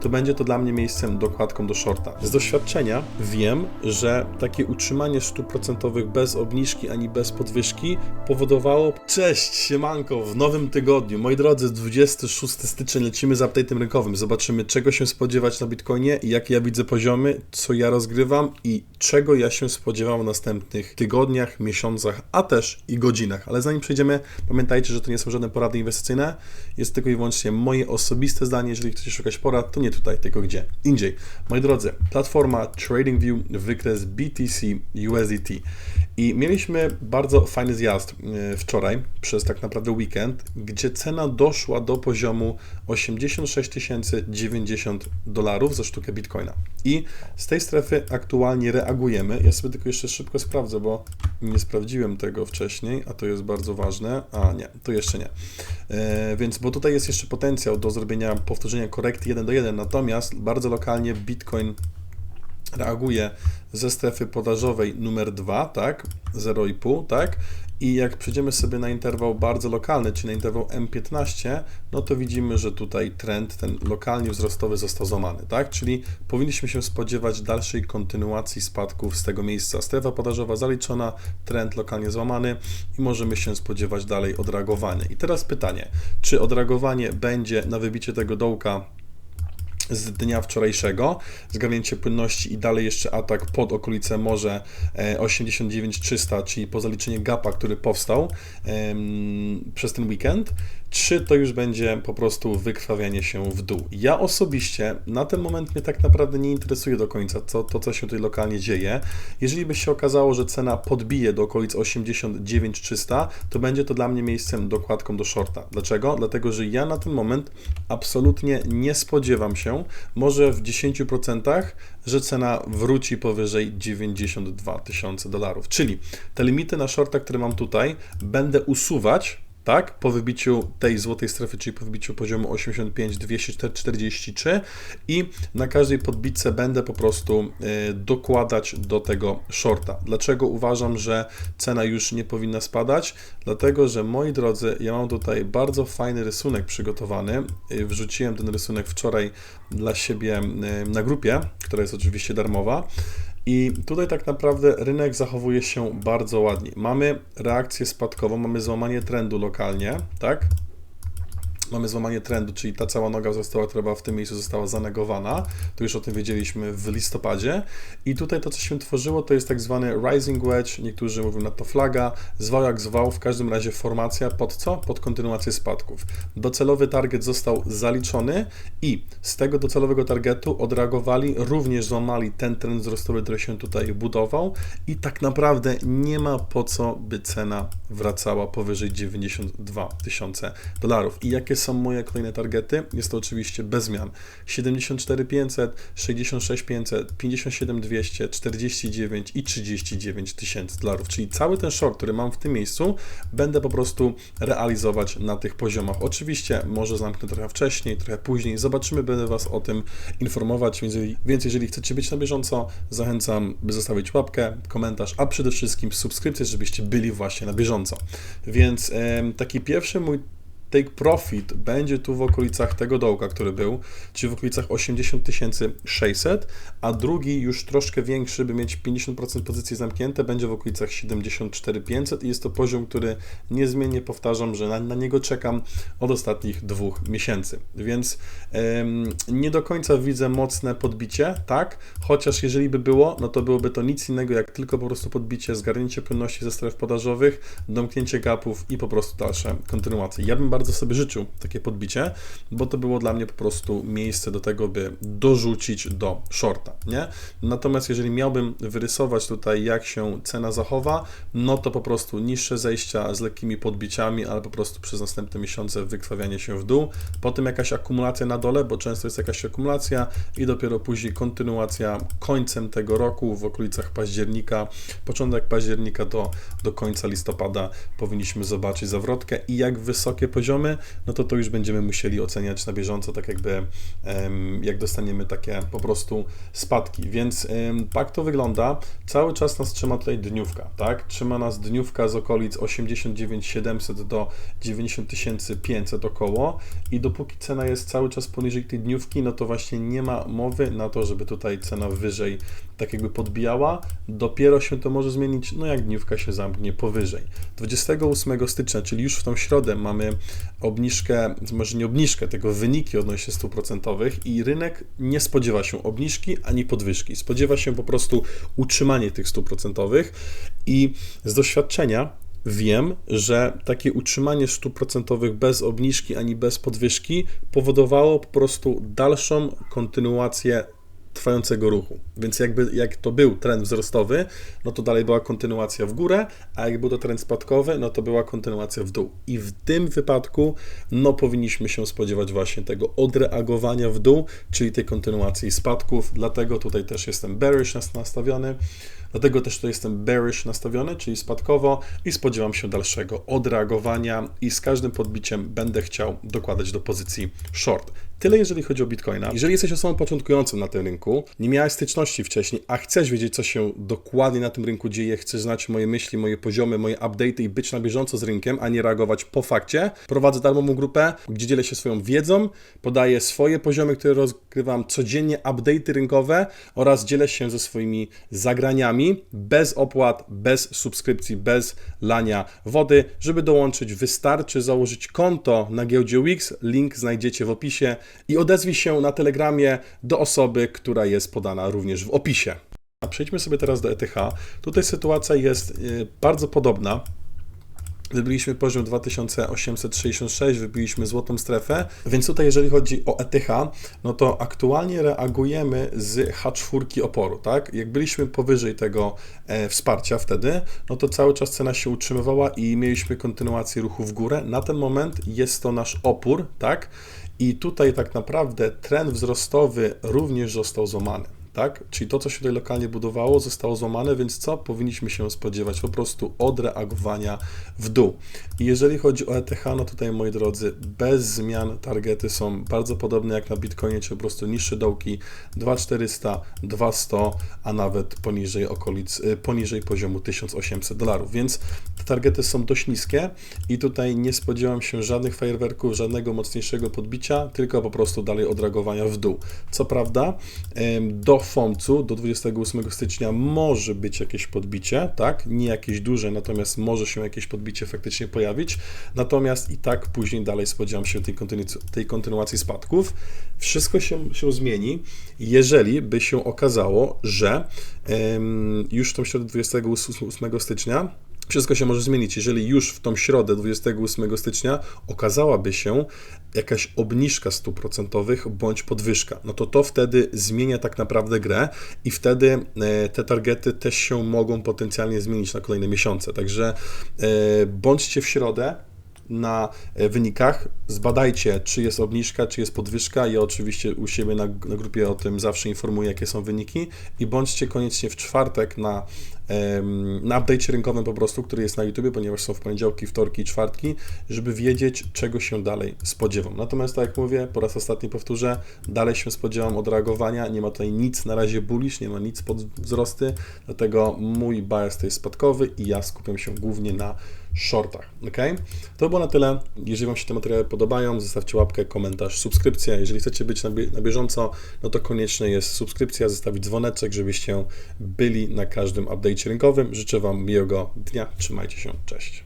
to będzie to dla mnie miejscem dokładką do shorta. Z doświadczenia wiem, że takie utrzymanie stóp procentowych bez obniżki ani bez podwyżki powodowało. Cześć, siemanko, w nowym tygodniu. Moi drodzy, 26 styczeń lecimy z update'em rynkowym. Zobaczymy, czego się spodziewać na Bitcoinie, jakie ja widzę poziomy, co ja rozgrywam i czego ja się spodziewam w następnych tygodniach, miesiącach, a też i godzinach. Ale zanim przejdziemy, pamiętajcie, że to nie są żadne porady inwestycyjne, jest tylko i wyłącznie moje osobiste zdanie. Jeżeli chcecie szukać porad, to nie tutaj, tylko gdzie indziej. Moi drodzy, platforma TradingView, wykres BTC USDT. I mieliśmy bardzo fajny zjazd e, wczoraj, przez tak naprawdę weekend, gdzie cena doszła do poziomu 86 090 dolarów za sztukę bitcoina. I z tej strefy aktualnie reagujemy. Ja sobie tylko jeszcze szybko sprawdzę, bo nie sprawdziłem tego wcześniej, a to jest bardzo ważne. A nie, to jeszcze nie. E, więc, bo tutaj jest jeszcze potencjał do zrobienia powtórzenia korekty 1 do 1, natomiast bardzo lokalnie bitcoin reaguje ze strefy podażowej numer 2, tak, 0,5, tak, i jak przejdziemy sobie na interwał bardzo lokalny, czyli na interwał M15, no to widzimy, że tutaj trend ten lokalnie wzrostowy został złamany, tak? Czyli powinniśmy się spodziewać dalszej kontynuacji spadków z tego miejsca. Strefa podażowa zaliczona, trend lokalnie złamany i możemy się spodziewać dalej odreagowania. I teraz pytanie, czy odreagowanie będzie na wybicie tego dołka z dnia wczorajszego, zgarnięcie płynności i dalej jeszcze atak pod okolice morze 89300, czyli po zaliczeniu gapa, który powstał przez ten weekend, czy to już będzie po prostu wykrwawianie się w dół. Ja osobiście na ten moment mnie tak naprawdę nie interesuje do końca co, to, co się tutaj lokalnie dzieje. Jeżeli by się okazało, że cena podbije do okolic 89300, to będzie to dla mnie miejscem dokładką do shorta. Dlaczego? Dlatego, że ja na ten moment absolutnie nie spodziewam się, może w 10%, że cena wróci powyżej 92 tysiące dolarów. Czyli te limity na shorta, które mam tutaj, będę usuwać tak, po wybiciu tej złotej strefy, czyli po wybiciu poziomu 85 243 i na każdej podbitce będę po prostu y, dokładać do tego shorta. Dlaczego uważam, że cena już nie powinna spadać? Dlatego, że moi drodzy, ja mam tutaj bardzo fajny rysunek przygotowany. Y, wrzuciłem ten rysunek wczoraj dla siebie y, na grupie, która jest oczywiście darmowa. I tutaj tak naprawdę rynek zachowuje się bardzo ładnie. Mamy reakcję spadkową, mamy złamanie trendu lokalnie, tak? Mamy złamanie trendu, czyli ta cała noga wzrostowa, która była w tym miejscu, została zanegowana. Tu już o tym wiedzieliśmy w listopadzie. I tutaj to, co się tworzyło, to jest tak zwany rising wedge, niektórzy mówią na to flaga, zwał jak zwał, w każdym razie formacja pod co? Pod kontynuację spadków. Docelowy target został zaliczony i z tego docelowego targetu odreagowali, również złamali ten trend wzrostowy, który się tutaj budował i tak naprawdę nie ma po co, by cena wracała powyżej 92 tysiące dolarów. I jakie są moje kolejne targety? Jest to oczywiście bez zmian. 74 500, 66 500, 57 200, 49 i 39 tysięcy dolarów. Czyli cały ten short, który mam w tym miejscu, będę po prostu realizować na tych poziomach. Oczywiście może zamknę trochę wcześniej, trochę później. Zobaczymy, będę Was o tym informować. Więc, jeżeli chcecie być na bieżąco, zachęcam, by zostawić łapkę, komentarz, a przede wszystkim subskrypcję, żebyście byli właśnie na bieżąco. Więc taki pierwszy mój take profit będzie tu w okolicach tego dołka, który był, czyli w okolicach 80 600, a drugi już troszkę większy, by mieć 50% pozycji zamknięte, będzie w okolicach 74 500 i jest to poziom, który niezmiennie powtarzam, że na, na niego czekam od ostatnich dwóch miesięcy. Więc ym, nie do końca widzę mocne podbicie, tak? Chociaż jeżeli by było, no to byłoby to nic innego jak tylko po prostu podbicie, zgarnięcie płynności ze stref podażowych, domknięcie gapów i po prostu dalsze kontynuacje. Ja bym bardzo sobie życzył takie podbicie, bo to było dla mnie po prostu miejsce do tego, by dorzucić do shorta, nie? Natomiast jeżeli miałbym wyrysować tutaj, jak się cena zachowa, no to po prostu niższe zejścia z lekkimi podbiciami, ale po prostu przez następne miesiące wykrwawianie się w dół, potem jakaś akumulacja na dole, bo często jest jakaś akumulacja i dopiero później kontynuacja końcem tego roku w okolicach października, początek października do, do końca listopada powinniśmy zobaczyć zawrotkę i jak wysokie poziomy poziomy, no to to już będziemy musieli oceniać na bieżąco, tak jakby jak dostaniemy takie po prostu spadki. Więc tak to wygląda. Cały czas nas trzyma tutaj dniówka, tak? Trzyma nas dniówka z okolic 89 700 do 90 500 około i dopóki cena jest cały czas poniżej tej dniówki, no to właśnie nie ma mowy na to, żeby tutaj cena wyżej tak jakby podbijała. Dopiero się to może zmienić, no jak dniówka się zamknie powyżej. 28 stycznia, czyli już w tą środę mamy obniżkę, może nie obniżkę, tego wyniki odnośnie stóp procentowych i rynek nie spodziewa się obniżki ani podwyżki. Spodziewa się po prostu utrzymanie tych stóp procentowych i z doświadczenia wiem, że takie utrzymanie stóp procentowych bez obniżki ani bez podwyżki powodowało po prostu dalszą kontynuację trwającego ruchu. Więc jakby jak to był trend wzrostowy, no to dalej była kontynuacja w górę, a jak był to trend spadkowy, no to była kontynuacja w dół. I w tym wypadku, no powinniśmy się spodziewać właśnie tego odreagowania w dół, czyli tej kontynuacji spadków. Dlatego tutaj też jestem bearish nas- nastawiony. Dlatego też tu jestem bearish nastawiony, czyli spadkowo i spodziewam się dalszego odreagowania i z każdym podbiciem będę chciał dokładać do pozycji short. Tyle jeżeli chodzi o Bitcoina. Jeżeli jesteś osobą początkującą na tym rynku, nie miałeś styczności wcześniej, a chcesz wiedzieć, co się dokładnie na tym rynku dzieje, chcesz znać moje myśli, moje poziomy, moje update'y i być na bieżąco z rynkiem, a nie reagować po fakcie, prowadzę darmową grupę, gdzie dzielę się swoją wiedzą, podaję swoje poziomy, które rozgrywam codziennie, update'y rynkowe oraz dzielę się ze swoimi zagraniami bez opłat, bez subskrypcji, bez lania wody. Żeby dołączyć, wystarczy założyć konto na giełdzie Wix. Link znajdziecie w opisie i odezwij się na Telegramie do osoby, która jest podana również w opisie. A przejdźmy sobie teraz do ETH. Tutaj sytuacja jest y, bardzo podobna. Wybiliśmy poziom 2866, wybiliśmy złotą strefę, więc tutaj jeżeli chodzi o ETH, no to aktualnie reagujemy z H4 oporu, tak? Jak byliśmy powyżej tego e, wsparcia wtedy, no to cały czas cena się utrzymywała i mieliśmy kontynuację ruchu w górę. Na ten moment jest to nasz opór, tak? I tutaj tak naprawdę trend wzrostowy również został złamany tak? Czyli to, co się tutaj lokalnie budowało, zostało złamane, więc co powinniśmy się spodziewać? Po prostu odreagowania w dół. I jeżeli chodzi o ETH, no tutaj, moi drodzy, bez zmian targety są bardzo podobne jak na Bitcoinie, czy po prostu niższe dołki 2400, 200, a nawet poniżej okolic, y, poniżej poziomu 1800 dolarów, więc te targety są dość niskie i tutaj nie spodziewam się żadnych fajerwerków, żadnego mocniejszego podbicia, tylko po prostu dalej odreagowania w dół. Co prawda, do FOMC-u do 28 stycznia może być jakieś podbicie, tak? Nie jakieś duże, natomiast może się jakieś podbicie faktycznie pojawić. Natomiast i tak później dalej spodziewam się tej, kontynu- tej kontynuacji spadków. Wszystko się, się zmieni, jeżeli by się okazało, że em, już w tą środę 28 stycznia wszystko się może zmienić. Jeżeli już w tą środę 28 stycznia okazałaby się jakaś obniżka stóp procentowych bądź podwyżka, no to to wtedy zmienia tak naprawdę grę i wtedy e, te targety też się mogą potencjalnie zmienić na kolejne miesiące. Także e, bądźcie w środę na e, wynikach. Zbadajcie, czy jest obniżka, czy jest podwyżka. Ja oczywiście u siebie na, na grupie o tym zawsze informuję, jakie są wyniki. I bądźcie koniecznie w czwartek na, na update'cie rynkowym po prostu, który jest na YouTube, ponieważ są w poniedziałki, wtorki i czwartki, żeby wiedzieć, czego się dalej spodziewam. Natomiast, tak jak mówię, po raz ostatni powtórzę, dalej się spodziewam odreagowania. Nie ma tutaj nic na razie bullish, nie ma nic pod wzrosty, dlatego mój bias to jest spadkowy i ja skupiam się głównie na shortach. Ok? To było na tyle. Jeżeli Wam się te materiały podobają, zostawcie łapkę, komentarz, subskrypcję. Jeżeli chcecie być na, bie- na bieżąco, no to konieczne jest subskrypcja, zostawić dzwoneczek, żebyście byli na każdym rynkowym. Życzę Wam miłego dnia. Trzymajcie się. Cześć.